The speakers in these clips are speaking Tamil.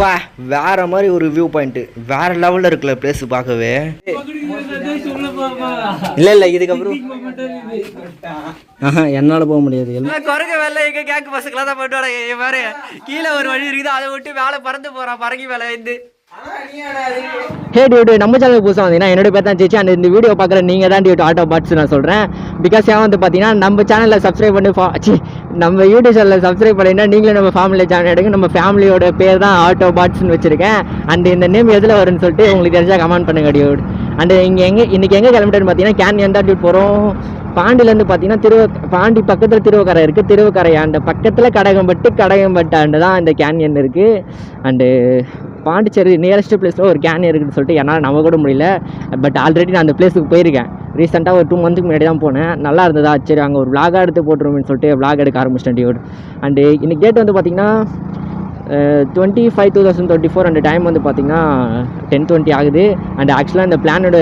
பா வேற மாதிரி ஒரு வியூ பாயிண்ட் வேற லெவல்ல இருக்குல்ல பிளேஸ் பார்க்கவே. இல்ல இல்ல இதுக்கப்புறம் ஆஹா, என்னால போக முடியாது. குறைக்க வேலை எங்க கேக்கு பசங்களா தான் பண்ணுவாங்க பாரு கீழே ஒரு வழி இருக்குது. அதை விட்டு மேலே பறந்து போறான். பறங்கி வேலை இருந்து. ஹே டியூட் நம்ம சேனல் புதுசாக வந்தீங்கன்னா என்னோட பேர் தான் சேச்சி அண்ட் இந்த வீடியோ பார்க்குற நீங்கள் தான் டியூட் ஆட்டோ பாட்ஸ் நான் சொல்கிறேன் பிகாஸ் ஏன் வந்து பார்த்தீங்கன்னா நம்ம சேனலில் சப்ஸ்கிரைப் பண்ணி ஃபா நம்ம யூடியூப் சேனலில் சப்ஸ்கிரைப் பண்ணினா நீங்களும் நம்ம ஃபேமிலி சேனல் எடுங்க. நம்ம ஃபேமிலியோட பேர் தான் ஆட்டோ பாட்ஸ்னு வச்சுருக்கேன். அண்ட் இந்த நேம் எதில் வரும்னு சொல்லிட்டு உங்களுக்கு தெரிஞ்சால் கமெண்ட் பண்ணுங்க டியூட் அண்ட் இங்கே எங்கே இன்றைக்கி எங்கே கிளம்பிட்டேன்னு பார்த்தீங்கன்னா கேன் எந்த டியூட் போகிறோம் பாண்டிலேருந்து பார்த்தீங்கன்னா திருவ பாண்டி பக்கத்தில் திருவக்கரை இருக்குது திருவக்கரை அந்த பக்கத்தில் கடகம்பட்டு கடகம்பட்டாண்டு தான் இந்த கேன்யன் இருக்குது அண்டு பாண்டிச்சேரி நியரஸ்ட் பிளேஸில் ஒரு கேன்யன் இருக்குதுன்னு சொல்லிட்டு என்னால் நம்ப கூட முடியல. பட் ஆல்ரெடி நான் அந்த பிளேஸுக்கு போயிருக்கேன். ரீசெண்டாக ஒரு டூ மந்த்துக்கு முன்னாடி தான் போனேன். நல்லா இருந்ததா? சரி அங்கே ஒரு vlog எடுத்து போட்டுருவோம்னு சொல்லிட்டு விளாக் எடுக்க ஆரம்பிச்சிட்டேன் டியூட் அண்டு இன்னைக்கு டேட் வந்து பார்த்திங்கன்னா twenty five two thousand twenty four அந்த டைம் வந்து பார்த்திங்கன்னா டென் டுவெண்ட்டி ஆகுது. அண்ட் ஆக்சுவலாக இந்த பிளானோட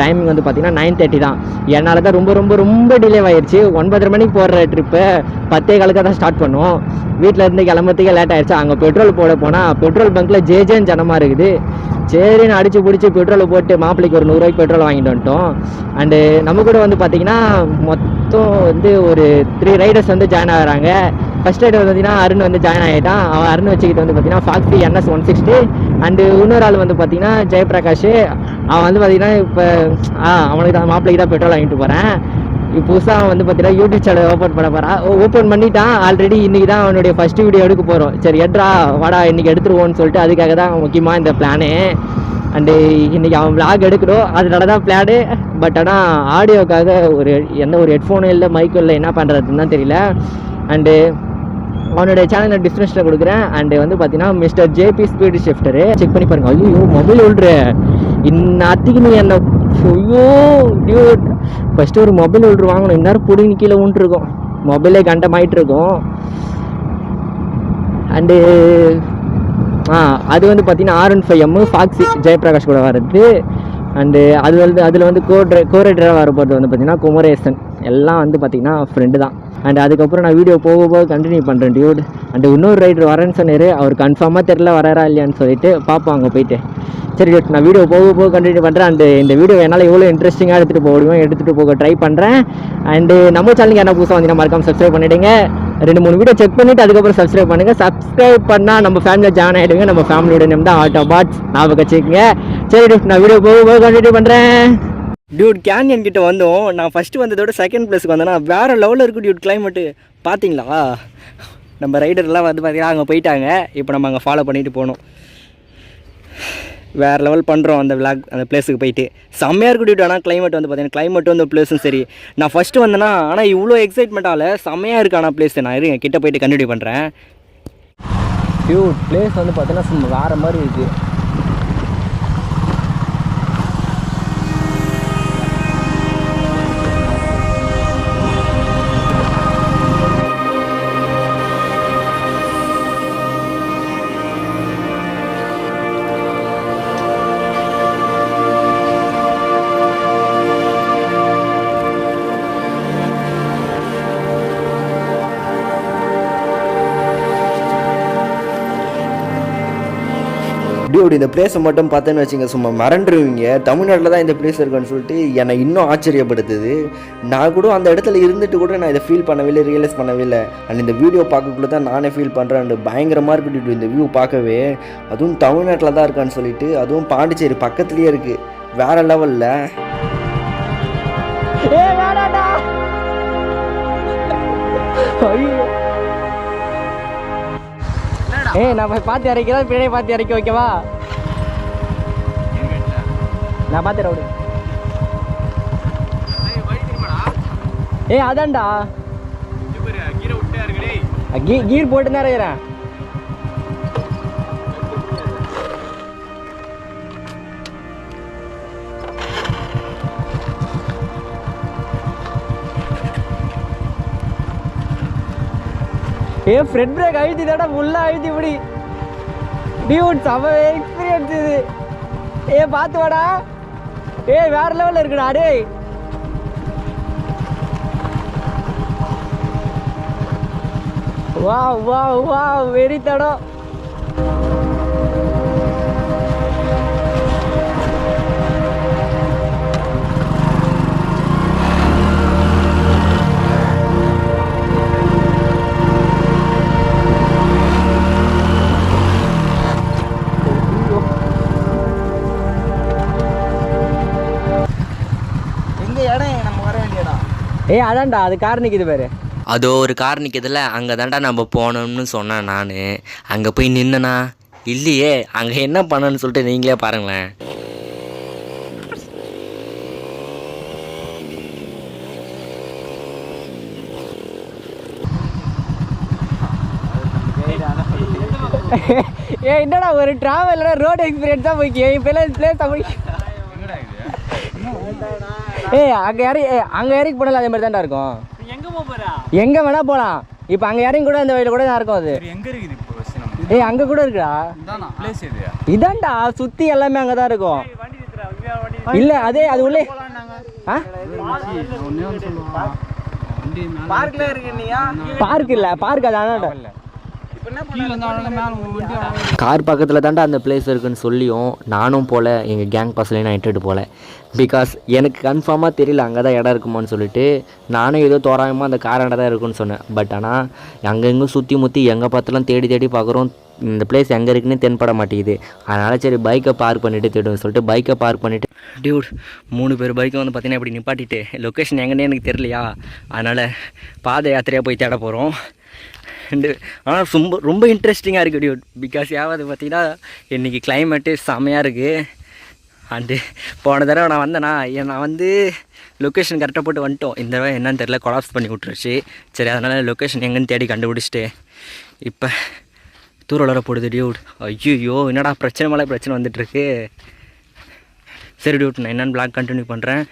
டைமிங் வந்து பார்த்திங்கன்னா நைன் தேர்ட்டி தான். என்னால் தான் ரொம்ப ரொம்ப ரொம்ப டிலே ஆயிடுச்சு ஒன்பதரை மணிக்கு போடுற ட்ரிப்பை பத்தே காலுக்காக தான் ஸ்டார்ட் பண்ணோம் வீட்டில் இருந்து கிளம்புறதுக்கே லேட் ஆயிடுச்சு அங்கே பெட்ரோல் போட போனால் பெட்ரோல் பங்க்கில் ஜேஜேன்னு ஜனமாக இருக்குது. சரின்னு அடிச்சு பிடிச்சி பெட்ரோலை போட்டு மாப்பிள்ளைக்கு ஒரு நூறுரூவாய்க்கு பெட்ரோல் வாங்கிட்டு வந்துட்டோம். அண்டு நம்ம கூட வந்து பார்த்தீங்கன்னா மொத்தம் வந்து ஒரு த்ரீ ரைடர்ஸ் வந்து ஜாயின் ஆகுறாங்க. ஃபர்ஸ்ட் ரைடர் வந்து பார்த்தீங்கன்னா அருண் வந்து ஜாயின் ஆகிட்டான் அவன் அருண் வச்சுக்கிட்டு வந்து பார்த்தீங்கன்னா ஃபாக்டி என்எஸ் ஒன் சிக்ஸ்டி அண்டு இன்னொரு ஆள் வந்து பார்த்தீங்கன்னா ஜெயபிரகாஷ். அவன் வந்து பார்த்தீங்கன்னா இப்போ ஆ அவனுக்கு தான் மாப்பிள்ளைக்கு தான் பெட்ரோல் வாங்கிட்டு போகிறேன் புதுசாக அவன் வந்து பார்த்தீங்கன்னா யூடியூப் சேனல் ஓப்பன் பண்ண போகிறான் ஓப்பன் பண்ணிட்டான். ஆல்ரெடி இன்னைக்கு தான் அவனுடைய ஃபர்ஸ்ட் வீடியோ எடுக்க போகிறோம் சரி எட்ரா வாடா இன்னைக்கு எடுத்துருவோன்னு சொல்லிட்டு அதுக்காக தான் முக்கியமாக இந்த பிளானு அண்டு இன்னைக்கு அவன் விளாக் எடுக்கணும். அதனால தான் பிளானு பட் ஆனால் ஆடியோக்காக ஒரு எந்த ஒரு ஹெட்ஃபோனும் இல்லை மைக்கும் இல்லை என்ன பண்ணுறதுன்னு தான் தெரியல. அண்டு அவனுடைய சேனலை டிஸ்கிரிப்ஷனில் கொடுக்குறேன். அண்டு வந்து பார்த்தீங்கன்னா mister JP speed shifter check பண்ணி பாருங்கள் ஐயோ மொபைல் விட்ரு இன்னத்துக்கு நீ என்ன ஐயோ டியூட் ஃபஸ்ட்டு ஒரு மொபைல் ஒன்று வாங்கணும். இந்நேரம் பிடிங்கி கீழே விட்டுருக்கோம் மொபைலே கண்டமாயிட்டு இருக்கும் அண்டு ஆ அது வந்து பார்த்தீங்கன்னா R one five M Foxy Jayaprakash கூட வர்றது. அண்டு அது வந்து அதில் வந்து கோ ட்ரை கோ ரைடராக வர போகிறது வந்து பார்த்தீங்கன்னா குமரேசன். எல்லாம் வந்து பார்த்தீங்கன்னா ஃப்ரெண்டு தான். அண்ட் அதுக்கப்புறம் நான் வீடியோ போக போக கண்டினியூ பண்ணுறேன் டியூட் அண்டு இன்னொரு ரைடர் வரேன்னு சொன்னார். அவர் கன்ஃபார்மாக தெரில வராரா இல்லையான்னு சொல்லிட்டு பார்ப்போம் அங்கே போயிட்டு. சரி டியூட் நான் வீடியோ போக போக கண்டினியூ பண்ணுறேன் அண்டு இந்த வீடியோ என்னால் எவ்வளோ இன்ட்ரெஸ்டிங்காக எடுத்துகிட்டு போக முடியுமோ எடுத்துகிட்டு போக ட்ரை பண்ணுறேன் அண்டு நம்ம சேனலுக்கு என்ன புதுசாக வந்தீங்கன்னா மறக்காம சப்ஸ்கிரைப் பண்ணிவிடுங்க ரெண்டு மூணு வீடியோ செக் பண்ணிவிட்டு அதுக்கப்புறம் சப்ஸ்கிரைப் பண்ணுங்கள் சப்ஸ்கிரைப் பண்ணால் நம்ம ஃபேமிலியில் ஜாயின் ஆகிடுங்க நம்ம ஃபேமிலியோட நேம் தான் ஆட்டோ பாட்ஸ் ஞாபகம் வச்சுக்கோங்க. சரி நான் வீடியோ போக போக கண்டினியூ பண்ணுறேன் டியூட் கேன்யன் கிட்ட வந்தோம். நான் ஃபஸ்ட்டு வந்ததோட செகண்ட் பிளேஸ்க்கு வந்தேன்னா வேறு லெவலில் இருக்கும் டியூட் கிளைமேட்டு பார்த்தீங்களா நம்ம ரைடர்லாம் வந்து பார்த்தீங்கன்னா அங்கே போயிட்டாங்க. இப்போ நம்ம அங்கே ஃபாலோ பண்ணிட்டு போகணும் வேறு லெவல் பண்ணுறோம் அந்த விளாக் அந்த பிளேஸுக்கு போயிட்டு. செம்மையாக இருக்கட்டும் ஆனால் கிளைமேட் வந்து பார்த்தீங்கன்னா கிளைமேட்டும் அந்த பிளேஸும் சரி. நான் ஃபஸ்ட்டு வந்தேன்னா ஆனால் இவ்வளோ எக்ஸைட்மெண்ட்டால் செம்மையாக இருக்கு ஆனால் பிளேஸ் நான் இருங்க கிட்ட போயிட்டு கண்டினியூ பண்ணுறேன் டியூட் பிளேஸ் வந்து பார்த்தீங்கன்னா சும்மா வேறு மாதிரி இருக்குது இந்த பிளேஸை மட்டும் பார்த்தேன்னு வச்சுங்க சும்மா மறந்துடுவீங்க தமிழ்நாட்டில் தான் இந்த பிளேஸ் இருக்குன்னு சொல்லிட்டு என்னை இன்னும் ஆச்சரியப்படுத்துது. நான் கூட அந்த இடத்துல இருந்துட்டு கூட நான் இதை ஃபீல் பண்ணவே இல்லை ரியலைஸ் பண்ணவே இல்லை. அண்ட் இந்த வீடியோ பார்க்கக்குள்ள தான் நானே ஃபீல் பண்ணுறேன் அண்ட் பயங்கரமாக இருக்கு டியூட் இந்த வியூ பார்க்கவே. அதுவும் தமிழ்நாட்டில் தான் இருக்கான்னு சொல்லிட்டு அதுவும் பாண்டிச்சேரி பக்கத்துலேயே இருக்குது வேற லெவலில் ஏய் நான் போய் பார்த்து இறக்கிறேன் பின்னாடி பார்த்து இறக்கி வைக்கவா? நான் பார்த்து ரவுடு ஏய் அதான்டா. கீ கீர் போட்டு தான் இருக்கிறேன். ஏ ஃப்ரெட் பிரேக் அழுத்தி தாடா ஃபுல்லாக அழுத்தி இப்படி டியூட் செம எக்ஸ்பீரியன்ஸ் இது. ஏ பார்த்து வாடா. ஏய் வேற லெவலில் இருக்குடா டேய். வா வா வா வெறி தடம். ஏய் அதான்டா அது கார் நிற்கிது பாரு. அதோ ஒரு கார் நிற்கிறதுல அங்கே தான்டா நம்ம போகணும்னு சொன்னேன் நான். அங்கே போய் நின்னனா? இல்லையே அங்கே என்ன பண்ணணும்னு சொல்லிட்டு நீங்களே பாருங்களேன். ஏ என்னடா ஒரு டிராவலரா ரோட் எக்ஸ்பீரியன்ஸ் தான் போய்க்கு என் பிளேஸ் பிளேஸ் போய் ஏய் அங்கே ஏய், அங்கே இறங்கி போனாலும் அதே மாதிரி தான்டா இருக்கும். எங்க போறா? எங்கே வேணா போகலாம் இப்போ அங்கே இறங்கி கூட அந்த வழியில் கூட தான் இருக்கும் அது. எங்க இருக்குது இப்போ ஏய் அங்கே கூட இருக்குடா. பிளேஸ் எது? இதான்டா சுற்றி எல்லாமே அங்கே தான் இருக்கும். இல்லை அதே அது உள்ளே. ஆ? பார்க்ல இருக்கு நீயா? பார்க் இல்லை பார்க் அது கார் பக்கத்தில் தான்டா அந்த பிளேஸ் இருக்குன்னு சொல்லியும் நானும் போகல எங்கள் கேங் பஸ்லேயும் நான் இட்டுட்டு போகல பிகாஸ் எனக்கு கன்ஃபார்மாக தெரியல அங்கே தான் இடம் இருக்குமான்னு சொல்லிட்டு நானும் ஏதோ தோராயமாக அந்த காராண்ட தான் இருக்குன்னு சொன்னேன். பட் ஆனால் அங்கங்கே சுற்றி முற்றி எங்கே பார்த்தாலும் தேடி தேடி பார்க்குறோம். இந்த பிளேஸ் எங்கே இருக்குன்னு தென்பட மாட்டேங்குது. அதனால் சரி பைக்கை பார்க் பண்ணிவிட்டு தேடுவோம் சொல்லிட்டு பைக்கை பார்க் பண்ணிவிட்டு டியூட் மூணு பேர் பைக்கை வந்து பார்த்தீங்கன்னா இப்படி நிப்பாட்டிட்டு லொக்கேஷன் எங்கன்னே எனக்கு தெரியலையா? அதனால் பாத யாத்திரையாக போய் தேட போகிறோம் ரெண்டு ஆனால் ரொம்ப ரொம்ப இன்ட்ரெஸ்டிங்காக இருக்குது டியூட் பிகாஸ் யாவது பார்த்தீங்கன்னா இன்றைக்கி கிளைமேட்டு செமையாக இருக்குது அண்டு போன தடவை நான் வந்தேனா ஏன் நான் வந்து லொக்கேஷன் கரெக்டாக போட்டு வந்துட்டோம். இந்த தடவை என்னன்னு தெரில கொலாப்ஸ் பண்ணி விட்டுருச்சு. சரி அதனால் லொக்கேஷன் எங்கேன்னு தேடி கண்டுபிடிச்சிட்டு இப்போ தூர வளர போடுது டியூட் ஐயோ என்னடா பிரச்சனை மேலே பிரச்சனை வந்துட்டுருக்கு சரி டியூட் நான் என்னென்னு பிளாக் கண்டினியூ பண்ணுறேன்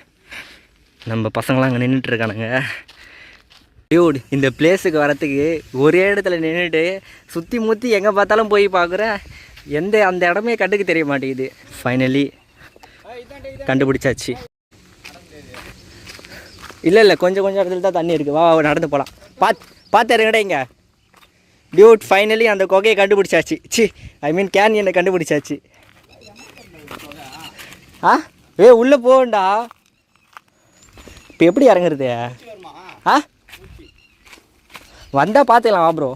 நம்ம பசங்களாம் அங்கே நின்றுட்டுருக்கானுங்க டியூட் இந்த பிளேஸுக்கு வரத்துக்கு ஒரே இடத்துல நின்றுட்டு சுற்றி முற்றி எங்கே பார்த்தாலும் போய் பார்க்குறேன் எந்த அந்த இடமே கண்டுக்கு தெரிய மாட்டேங்குது. ஃபைனலி கண்டுபிடிச்சாச்சு. இல்லை இல்லை கொஞ்சம் கொஞ்சம் இடத்துல தான் தண்ணி இருக்குது வா வா, நடந்து போகலாம் பார்த்து பார்த்து இறங்கடா இங்கே. டியூட் ஃபைனலி அந்த கொகையை கண்டுபிடிச்சாச்சு. சி ஐ மீன் கேன் என்னை கண்டுபிடிச்சாச்சு. ஆ? ஏ உள்ளே போகண்டா இப்போ எப்படி இறங்குறது? ஆ? வந்தால் பார்த்துக்கலாம் வா ப்ரோ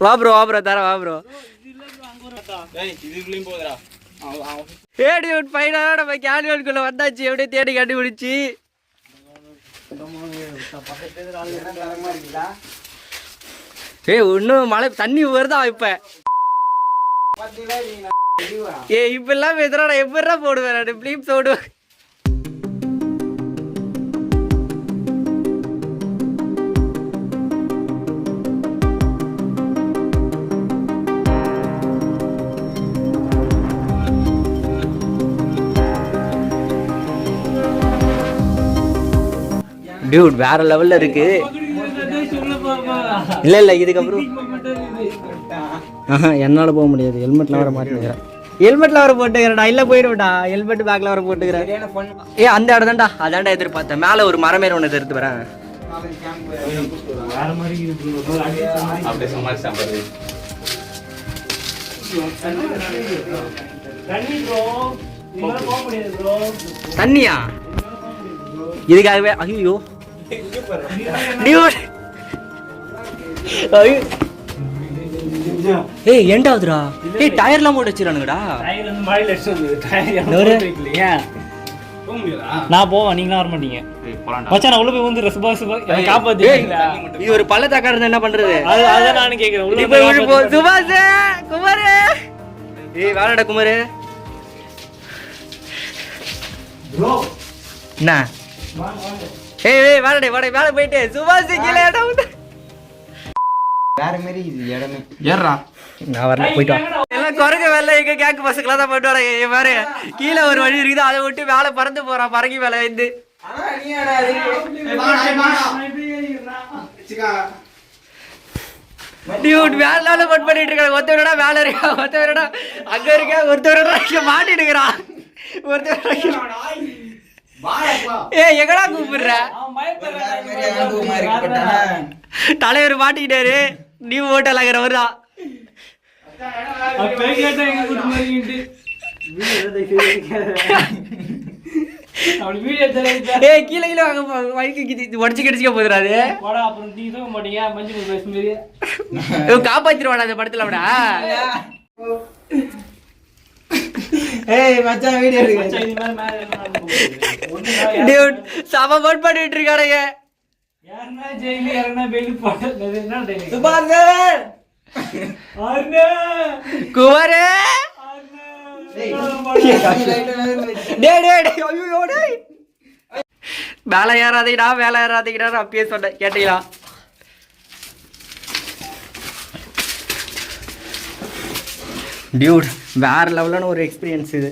வா ப்ரோ வா ப்ரோ தர வா ப்ரோ இதுக்குள்ளேயும் தேடி பையனோட நம்ம கேன்வனுக்குள்ளே வந்தாச்சு. எப்படியே தேடி கண்டுபிடிச்சி? ஏய் இன்னும் மழை தண்ணி வருதா இப்போ. ஏ இப்பெல்லாம் எதிராட எப்படா போடுவேன் நான்? ப்ளீப் போடுவேன் டியூட் வேற லெவல்ல இருக்கு. இல்ல இல்ல இதுக்கப்புறம் என்னால போக முடியாது. ஹெல்மெட்ல வர மாட்டேங்கிறேன் ஹெல்மெட்ல வர போட்டுக்கிறேன்டா. இல்ல போயிடும்டா ஹெல்மெட் பேக்ல வர போட்டுக்கிறேன். ஏ அந்த இடம் தான்டா அதான்டா எதிர்பார்த்தேன். மேல ஒரு மரமேற ஒன்று எடுத்து வரேன் அப்படியே சமாளி சாப்பிடுறது தண்ணியா? இதுக்காகவே ஐயோ. டியூட் ஐயோ ஏய் ஏண்டாவதுடா? ஏய் டயர்லாம் போட்டு வச்சிருக்கானுங்கடா டயர் வந்து மழையில அடிச்சு டயர் நான் போவேன் நீங்களும் வர மாட்டீங்க. மச்சான் நான் உள்ள போய் வந்து சுபா சுபா என்னை காப்பாத்திட்டீங்களா இது ஒரு பள்ளத்தாக்கா இருந்தா என்ன பண்றது? அது அதான் நானும் கேக்குறேன். உள்ள இப்ப விழு போ சுபாஷ் குமார். ஏய் வாடா குமார். என்ன? ஏய் ஏய் வாடா வாடா வேலை போயிட்டு. சுபாஷ் கீழே ஏடா விட்டு ஏறா நான் வரல போயிட்டு வா எல்லாம் குரங்கு வேலை எங்க கேக்கு பசங்களா தான் போயிட்டு வராங்க இங்க பாரு கீழே ஒரு வழி இருக்குது அதை விட்டு மேலே பறந்து போறான் பறங்கி மேலே வந்து டியூட் வேலை பட் பண்ணிட்டு இருக்காங்க ஒருத்தவரடா வேலை இருக்கா ஒருத்தவரடா அங்க இருக்க ஒருத்தவரடா இங்க மாட்டிட்டு இருக்கிறான் ஒருத்தவரடா ஏ எங்கடா கூப்பிடுற தலைவர் மாட்டிக்கிட்டாரு நீ தான். அப்படி வீடியோ தெரியல ஏ கீழே கீழே வாங்க வழிக்கு உடச்சு கிடிச்சிக்க போதுறாது போடா அப்புறம் நீ தூக்க மாட்டீங்க மஞ்சள் பேசும் மாரி இவன் காப்பாத்திருவாடா அந்த படத்துல விட ஏய் மச்சான் வீடியோ எடுக்க சம போட் பண்ணிட்டு இருக்கானுங்க யாருன்னா ஜெயிலு, யாருன்னா பெயிலு போட்டது, அண்ணா! குமாரே! மேலே ஏறாதீங்கடா மேலே ஏறாதீங்கடா அப்பயே சொன்னேன். கேட்டீங்களா? டியூட் வேற லெவலான ஒரு எக்ஸ்பீரியன்ஸ் இது.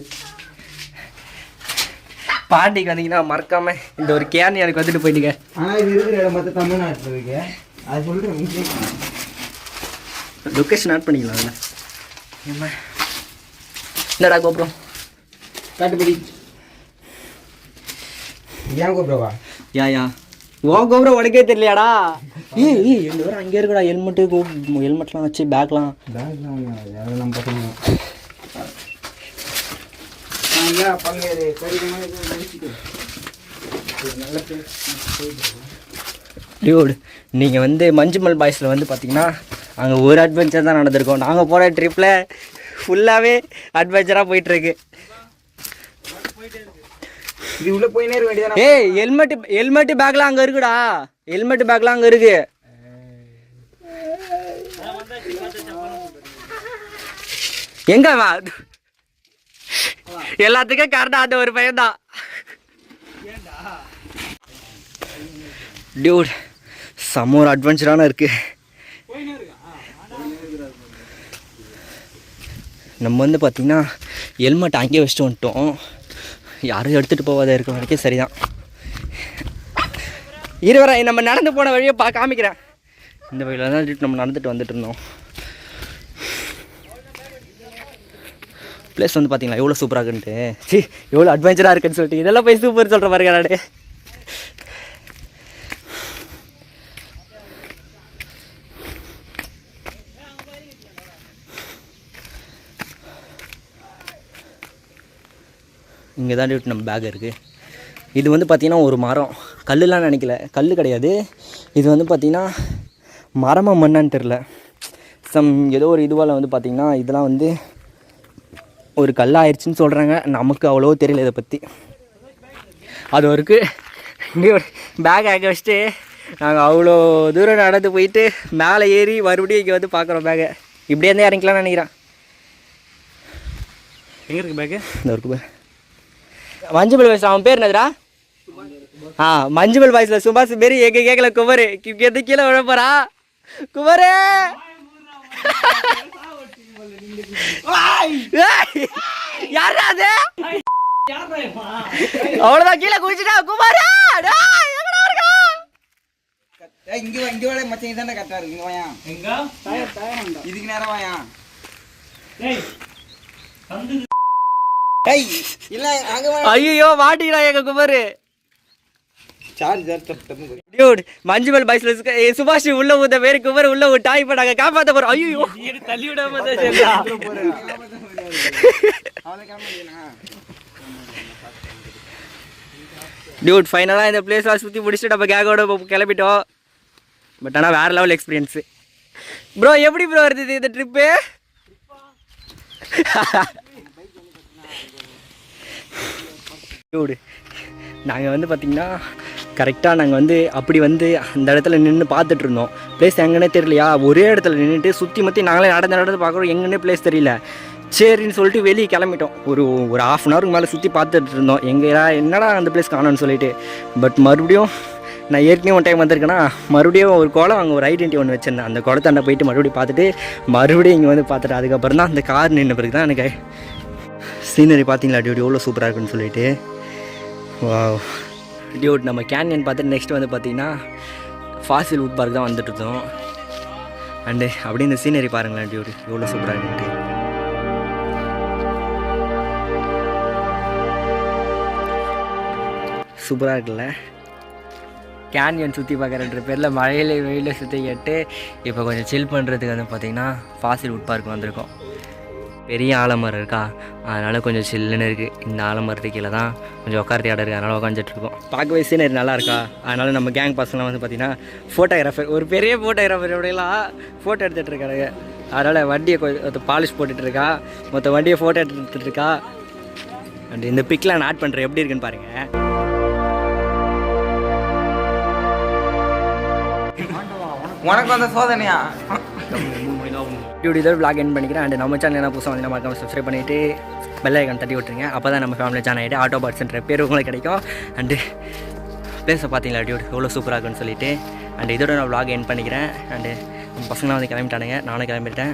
பாண்டிக்கு வந்தீங்கன்னா மறக்காம இந்த ஒரு கேன் எனக்கு வந்துட்டு போயிட்டீங்க ஆனா இது இருக்கிற இடம் பார்த்து தமிழ்நாட்டுல இருக்கு அது சொல்றேன் லொக்கேஷன் ஆட் பண்ணிக்கலாம் அதில். என்னடா கோபுரம். காட்டுப்படி. ஏன் யா யா. ஓ கோபுரம் உனக்கே தெரியலையாடா? ஏய் ஏய் எங்க வர அங்கே இருக்குடா. ஹெல்மெட்டு ஹெல்மெட்லாம் வச்சு பேக்லாம் நம்ம நல்ல டியூட் நீங்கள் வந்து மஞ்சுமல் பாய்ஸில் வந்து பார்த்தீங்கன்னா அங்கே ஒரு அட்வென்ச்சர் தான் நடந்திருக்கோம். நாங்கள் போகிற ட்ரிப்பில் ஃபுல்லாகவே அட்வென்ச்சராக போயிட்டுருக்கு. இது உள்ள போயினே இருக்க வேண்டியதானே ஏய் ஹெல்மெட் ஹெல்மெட் பேக்லாம் அங்கே இருக்குடா. ஹெல்மெட் பேக்லாம் அங்கே இருக்கு. எங்க எல்லாத்துக்கும் கரெக்டாக அந்த ஒரு பையன் தான் டியூட் செம்ம ஒரு அட்வென்ச்சரான இருக்கு. நம்ம வந்து பார்த்தீங்கன்னா ஹெல்மெட் அங்கேயே வச்சுட்டு வந்துட்டோம். யாரும் எடுத்துகிட்டு போகாத இருக்க வரைக்கும் சரிதான். இருவரை நம்ம நடந்து போன வழியை பா காமிக்கிறேன். இந்த வழியில் தான் நம்ம நடந்துட்டு வந்துட்டு இருந்தோம். ப்ளேஸ் வந்து பார்த்தீங்களா எவ்வளோ சூப்பராக இருக்குன்ட்டு. சி எவ்வளோ அட்வென்ச்சராக இருக்குன்னு சொல்லிட்டு இதெல்லாம் போய் சூப்பர் சொல்கிற பாருங்க நானே. இங்கே தான் டியூட் நம்ம பேக் இருக்குது இது வந்து பார்த்திங்கன்னா ஒரு மரம். கல்லுலாம் நினைக்கல. கல் கிடையாது. இது வந்து பார்த்திங்கன்னா மரமாக மண்ணான்னு தெரில சம் ஏதோ ஒரு இதுவால் வந்து பார்த்திங்கன்னா இதெல்லாம் வந்து ஒரு கல் ஆயிடுச்சுன்னு சொல்கிறாங்க நமக்கு அவ்வளோ தெரியல இதை பற்றி அது வரைக்கு பேக் ஆக்க வச்சுட்டு நாங்கள் அவ்வளோ தூரம் நடந்து போயிட்டு மேலே ஏறி மறுபடியும் இங்கே வந்து பார்க்குறோம் பேகை இப்படியே இருந்தால் இறங்கிக்கலாம்னு நினைக்கிறேன் எங்க இருக்கு பேக்கு இந்த இருக்கு. மஞ்சுமல் வயசு அவன் பேர் என்னதுடா ஆ மஞ்சுமல் வயசுல சுபாஷ் பேர் எங்க கேட்கல குமரு எது கீழே விழ போறா குமரே யாரா அது? அவ்வளவுதான் கீழே குதிச்சுட்டா குமாரா! டேய், எங்கடா இருக்க? ஏய், இங்க இங்க வா மச்சான் இதானே கரெக்டா இருக்கு. இங்க வாயா. எங்க? இதுக்கு நேரம் வாயா. டேய் இல்ல அங்க வா ஐயோ மாட்டிக்கிறா எங்க குமாரு. டியூட் மஞ்சுமல் பாய்ஸ்ல சுக- ஏ, சுபாஷ் உள்ள ஊத்த பேரு குமார் உள்ள விட்டா இப்ப நாங்க காப்பாத்த போறோம். ஐயோ தள்ளி விடாம தான் சரியா அவளை காமிக்கணும் டியூட் ஃபைனலாக இந்த பிளேஸ்லாம் சுற்றி முடிச்சுட்டு நம்ம கேங்கோட கிளம்பிட்டோம். பட் ஆனால் வேறு லெவல் எக்ஸ்பீரியன்ஸு ப்ரோ எப்படி ப்ரோ இருந்தது இந்த ட்ரிப்பு டியூடு நாங்கள் வந்து பார்த்திங்கன்னா கரெக்டாக நாங்கள் வந்து அப்படி வந்து அந்த இடத்துல நின்று பார்த்துட்டு இருந்தோம். பிளேஸ் எங்கன்னே தெரியலையா? ஒரே இடத்துல நின்றுட்டு சுற்றி முற்றி நாங்களே நடந்து நடந்து பார்க்குறோம். எங்கன்னே பிளேஸ் தெரியல. சரின்னு சொல்லிட்டு வெளியே கிளம்பிட்டோம். ஒரு ஒரு ஆஃப் அன் ஹவருக்கு மேலே சுற்றி பார்த்துட்டு இருந்தோம். எங்கேடா என்னடா அந்த பிளேஸ் காணோன்னு சொல்லிட்டு. பட் மறுபடியும் நான் ஏற்கனவே ஒன் டைம் வந்திருக்கேன்னா மறுபடியும் ஒரு குளம் அங்கே ஒரு ஐடென்டி ஒன்று வச்சிருந்தேன். அந்த குளத்தாண்ட போயிட்டு மறுபடியும் பார்த்துட்டு மறுபடியும் இங்கே வந்து பார்த்துட்டு அதுக்கப்புறம் தான் அந்த கார் நின்று பிறகு தான் எனக்கு சீனரி பார்த்தீங்களா? டியூட் எவ்வளோ சூப்பராக இருக்குன்னு சொல்லிட்டு. வா டியூட் நம்ம கேன்யன் பார்த்துட்டு நெக்ஸ்ட் வந்து பார்த்தீங்கன்னா ஃபாசில் உட் பார்க் தான் வந்துட்டு இருந்தோம். அண்டு அப்படியே இந்த சீனரி பாருங்களேன் டியூட் எவ்வளோ சூப்பராக இருக்குன்ட்டு சூப்பராக இருக்குல்ல? கேன்யன் சுற்றி பார்க்குறன்ற பேரில் மழையில வெயில சுற்றி கேட்டு இப்போ கொஞ்சம் சில் பண்ணுறதுக்கு வந்து பார்த்திங்கன்னா ஃபாசில் உட் பார்க் வந்திருக்கோம். பெரிய ஆலமரம் இருக்கா? அதனால் கொஞ்சம் சில்லுன்னு இருக்குது இந்த ஆலமரத்துக்கு கீழே தான் கொஞ்சம் உட்காரத்து இடம் இருக்குது அதனால் உட்காந்துட்ருக்கோம் பார்க்க பார்க்கவே சீனரி நல்லா இருக்கா? அதனால் நம்ம கேங் பசங்களாம் வந்து பார்த்திங்கன்னா ஃபோட்டோகிராஃபர் ஒரு பெரிய ஃபோட்டோகிராஃபர் எப்படிலாம் ஃபோட்டோ எடுத்துகிட்டு இருக்காருங்க அதனால் வண்டியை கொஞ்சம் பாலிஷ் போட்டுட்ருக்கா மொத்த வண்டியை ஃபோட்டோ எடுத்துகிட்டு இருக்கா? அண்ட் இந்த பிக்லாம் நான் ஆட் பண்ணுறேன் எப்படி இருக்குன்னு பாருங்கள் உனக்கு வந்த சோதனையா? இப்படி இதோட விளாக் என் பண்ணிக்கிறேன். அண்ட் நம்ம சேனல் என்ன புதுசாக வந்து மறக்காம சப்ஸ்கிரைப் பண்ணிவிட்டு பெல் ஐக்கான் தட்டி விட்டுருங்க. அப்போ தான் நம்ம ஃபேமிலி சேனல் ஆகிட்டு ஆட்டோ பார்ட்ஸ்ன்ற பேர் உங்களுக்கு கிடைக்கும். அண்டு பிளேஸை பார்த்தீங்களா டியூட் எவ்வளோ சூப்பராக இருக்குன்னு சொல்லிட்டு. அண்ட் இதோட நான் விளாக் என் பண்ணிக்கிறேன். அண்டு நம்ம பசங்களாம் வந்து கிளம்பிட்டானுங்க. நானும் கிளம்பிட்டேன்.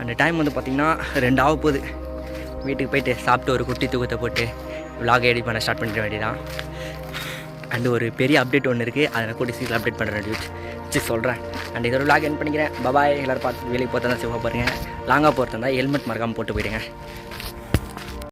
அண்டு டைம் வந்து பார்த்திங்கன்னா ரெண்டு ஆக போகுது. வீட்டுக்கு போயிட்டு சாப்பிட்டு ஒரு குட்டி தூக்கத்தை போட்டு விளாக் எடிட் பண்ண ஸ்டார்ட் பண்ணிட வேண்டியதான் அண்டு ஒரு பெரிய அப்டேட் ஒன்று இருக்குது அதை நான் கூட்டி சீக்கிரம் அப்டேட் பண்ணுறேன் டியூட் வச்சு சொல்கிறேன் அண்ட் இதோட vlog என் பண்ணிக்கிறேன். பபாய் எல்லோரும் பார்த்து வெளியே போகிறதா சிவா பாருங்கள் லாங்காக போகிறதா ஹெல்மெட் மறக்காமல் போட்டு போயிடுங்க.